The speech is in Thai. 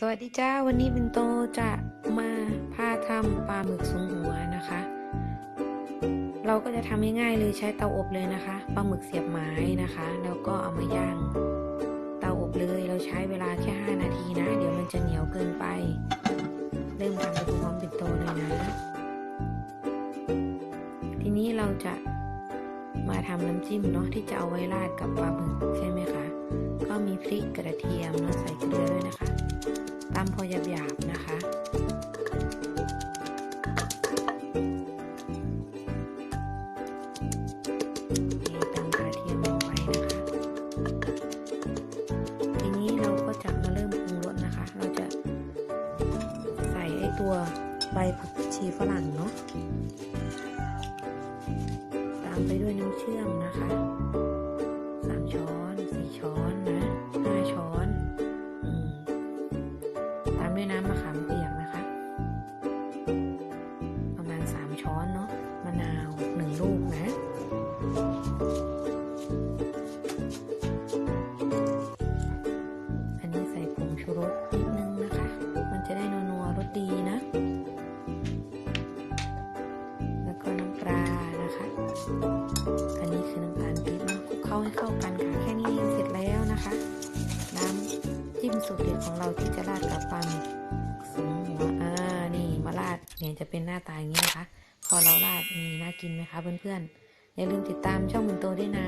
สวัสดีจ้า วันนี้เป็นโตจะมาพาทำปลาหมึกสูงหัวนะคะ เราก็จะทำง่ายๆเลยใช้เตาอบเลยนะคะปลาหมึกเสียบไม้นะคะ แล้วก็เอามาย่าง เตาอบเลยเราใช้เวลาแค่ 5 นาทีนะ เดี๋ยวมันจะเหนียวเกินไป เริ่มทำไปพร้อมเป็นโตเลยนะ ทีนี้เราจะมาทำน้ำจิ้มเนาะที่จะเอาไว้ราดกับปลาหมึกใช่ไหมคะ ก็มีพริกกระเทียมเนาะใส่เกลือด้วยนะคะ ตามพอหยาบๆนะคะ นี่ตามกระเทียมลงไปนะคะ ทีนี้เราก็จะมาเริ่มปรุงรสนะคะ เราจะใส่ไอตัวใบผักชีฝรั่งเนาะ ตามไปด้วยน้ำเชื่อมนะคะสามช้อนสี่ช้อน ด้วยน้ำมะขามเปียกนะคะ ประมาณสามช้อนเนาะมะนาวหนึ่งลูกนะ อันนี้ใส่ผงชูรสนิดนึงนะคะ มันจะได้นัวๆรสดีนะ แล้วก็น้ำปลานะคะ อันนี้คือน้ำตาลปี๊บนะคลุกเข้าให้เข้ากันค่ะแค่นี้เอง จิ้มสูตรเด็ดของเราที่จะราดกับปลาหมึกสูงหัวอ่านี่มาราดเนี่ยจะเป็นหน้าตาอย่างนี้นะคะ พอเราราดนี่น่ากินไหมคะเพื่อนๆอย่าลืมติดตามช่องมินโตด้วยนะ